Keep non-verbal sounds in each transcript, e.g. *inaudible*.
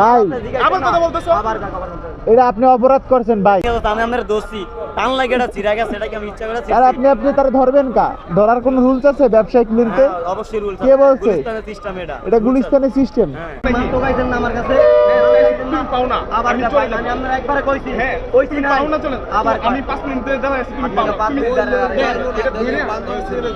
ভাই আবার কথা বলতেছো? এটা আপনি অপরাধ করছেন ভাই। আমি আমার দোষী। টান লাগে এটা চিরা গেছে এটাকে আমি ইচ্ছা করে আর আপনি আপনি তারা ধরবেন কা? ধরার কোনো রুলস আছে ব্যবসায়িক লিঙ্কে হ্যাঁ, অবশ্যই রুল কে বলছে? সিস্টেম এটা। এটা গুলিস্তানের সিস্টেম হ্যাঁ। মাল তো গাইছেন না আমার কাছে। পাও না। আবার আমি যাব। একবারে কইছি। হ্যাঁ কইছি তুমি না। পাও না চলেন আবার আমি পাঁচ মিনিট ধরে দাঁড়ায় আছি তুমি পাও তো পাঁচ মিনিট দাঁড়ায় হ্যাঁ, এটা ধরে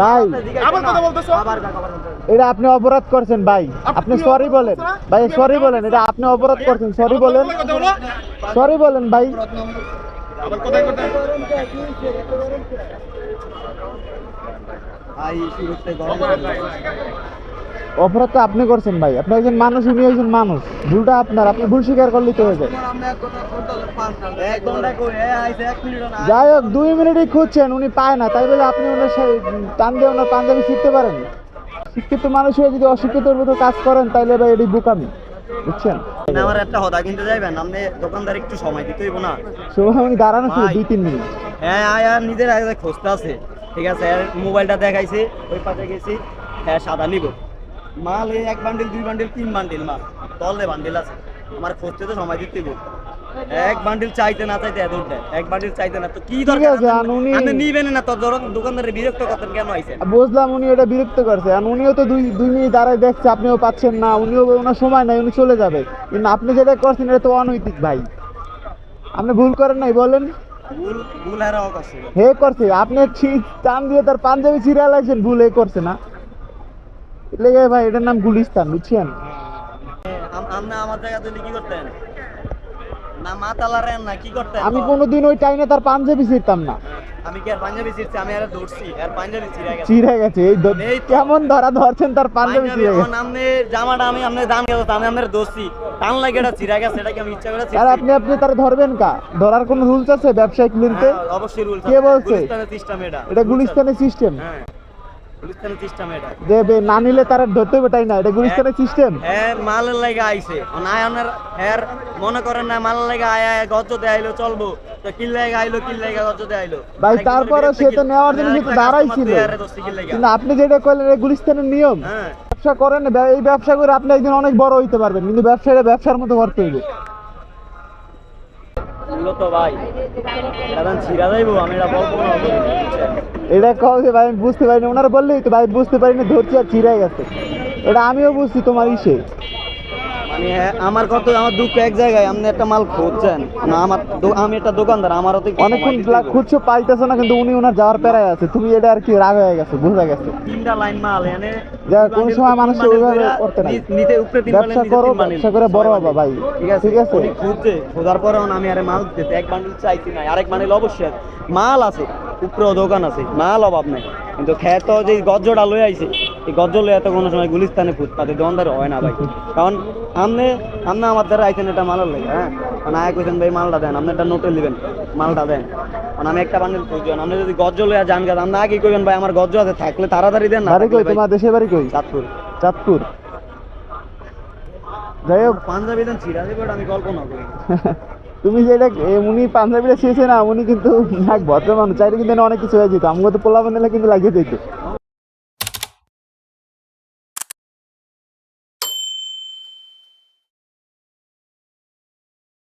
ভাই, আবার কথা বলতেছো? আবার কাকা আবার বলতেছো। এটা আপনি অপরাধ করছেন ভাই। আপনি সরি বলেন। ভাই সরি বলেন এটা আপনি অপরাধ করছেন সরি বলেন। সরি বলেন ভাই। ভাই শুরুতে গরম অপরাধ তো আপনি করছেন ভাই। আপনি একজন মানুষ উনি একজন মানুষ। ভুলটা আপনার আপনি ভুল স্বীকার করলেই তো হয়ে যায়? যাই হোক দুই মিনিটই খুঁজছেন উনি পায় না। তাই বলে আপনি ওনার টান দিয়ে ওনার পাঞ্জাবি শিখতে পারেন। শিক্ষিত মানুষ হয়ে যদি অশিক্ষিতর মতো কাজ করেন তাইলে ভাই এটি বুকামি। বুঝছেন? আমার একটা হদা কিনতে যাইবেন আপনি দোকানদার একটু সময় দিতে হইব না। সময় উনি দাঁড়ানো ছিল দুই তিন মিনিট। হ্যাঁ আয় আর নিজের আগে খুঁজতে আছে। ঠিক আছে মোবাইলটা দেখাইছে ওই পাশে গেছি হ্যাঁ সাদা নিব। মাল এই এক বান্ডিল দুই বান্ডিল তিন বান্ডিল মাল তলে বান্ডিল আছে। আমার খুঁজতে তো সময় দিতে হইব। এক বান্ডিল চাইতে না চাইতে এত উঠে এক বান্ডিল চাইতে না তো কি দরকার? আর উনি- আপনি নিবেন না তোর ধরুন দোকানদারে বিরক্ত করতেন কেন আইছেন? বুঝলাম উনি এটা বিরক্ত করছে। আর উনিও তো দুই দুই মিনিট দাঁড়ায় দেখছে আপনিও পাচ্ছেন না। উনিও ওনার সময় নাই উনি চলে যাবে। কিন্তু আপনি যেটা করছেন এটা তো অনৈতিক ভাই। আপনি ভুল করেন নাই বলেন। ভুল ভুল করছে। হে করছে। আপনি টান দিয়ে তার পাঞ্জাবি ছিঁড়ে লাগছেন ভুল এ করছে না। লেগে ভাই এটার নাম গুলিস্তান বুঝছেন? আমার দিলে কি করতেন? না মাতালারেন না কি করতেন? আমি কোনোদিন ওই টাইমে তার পাঞ্জাবি ছিঁড়তাম না। আমি কি আর পাঞ্জাবি ছিড়ছি? আমি আর ধরছি আর পাঞ্জাবি ছিড়ে গেছে। ছিঁড়ে গেছে এই। কেমন ধরা ধরছেন তার পাঞ্জাবি ছিঁড়ে গেছে? আপনি জামাটা আমি আপনি দাম গেছে আমি আপনার দোষী টান লাগে এটা ছিড়ে গেছে এটাকে আমি ইচ্ছা করে আর আপনি আপনি তারা ধরবেন কা? ধরার কোনো রুলস আছে ব্যবসায়িক লিঙ্কে হ্যাঁ, অবশ্যই রুল কে বলছে? গুলিস্তানের সিস্টেম এটা। এটা গুলিস্তানের সিস্টেম হ্যাঁ। গুলিস্তানের সিস্টেম এটা। যে বে- না নিলে তারা ধরতে হবে তাই না? এটা গুলিস্তানের সিস্টেম হ্যাঁ মালের লাগে আইছে। না আপনার মনে করেন না মালের লাগে আয় আয় গজ্জতে চলবো। তো কিল আইলো কিল লাগে গজ্জতে ভাই আরেকজন সে তো নেওয়ার জন্য দাঁড়াইছিল? কিন্তু আপনি যেটা করলেন এটা গুলিস্তানের নিয়ম। হ্যাঁ। ব্যবসা করেন এই ব্যবসা করে আপনি একদিন অনেক বড় হইতে পারবেন কিন্তু ব্যবসাটা ব্যবসার মতো করতে হইবে। এগুলো তো ভাই, এটা দান ছিড়া যাইবো আমি এটা বলব না এটা কম যে ভাই আমি বুঝতে পারিনি, ওনারা বললেই তো ভাই বুঝতে পারিনি, ধরছি আর ছিড়াই গেছে। এটা আমিও বুঝছি তোমার ইসে। মানে আমার কত আমার দুঃখ এক জায়গায় আপনি একটা মাল খুঁজছেন না আমার আমি একটা দোকানদার আমারও তো অনেকক্ষণ দিতে। খুঁজছো পাইতেছো না কিন্তু উনি ওনার যাওয়ার পেরায় আছে তুমি এটা আর কি রাগ হয়ে গেছে বোঝা গেছে তিনটা লাইন মাল এনে যা, কোন সময় মানুষ ওইভাবে করতে। নি- নিতে উপরে তিন ব্যবসা করো, ব্যবসা করে বড় হবা ভাই। ঠিক আছে ঠিক আছে? খুঁজছে খোঁজার পরে আমি আরে মাল দিতেছে এক বান্ডিল চাইছি না আরেক বান্ডিল অবশ্যই মাল আছে উপরেও দোকান আছে মাল অভাব নাই কিন্তু খেত যে গজ্জটা লয়ে আইছে এই গজ্জ লয়ে এত কোনো সময় গুলিস্তানে ফুটপাতে দোকানদার হয় না ভাই। কারণ আপনি আপনি আমার দ্বারা আইছেন এটা মালের লাগে হ্যাঁ? মানে আয় কইছেন ভাই মালটা দেন আপনি একটা নোটে নেবেন মালটা দেন। মানে আমি একটা বান্ডিল খুঁজবেন আপনি যদি গজ্জ লইয়া যান গেছেন আপনি আগে কইবেন ভাই আমার গজ্জ আছে থাকলে তাড়াতাড়ি দেন না। কই? তোমার দেশের বাড়ি কই? চাঁদপুর। চাঁদপুর। যাই হোক। পাঞ্জাবি দেন ছিড়া দেবে ওটা আমি কল্পনা করি *laughs* তুমি যেটা উনি পাঞ্জাবিটা শেষে না উনি কিন্তু এক ভদ্র মানুষ চাইলে কিন্তু অনেক কিছু হয়ে যেত। আমাকে তো পোলা বানালে কিন্তু লাগিয়ে দিত।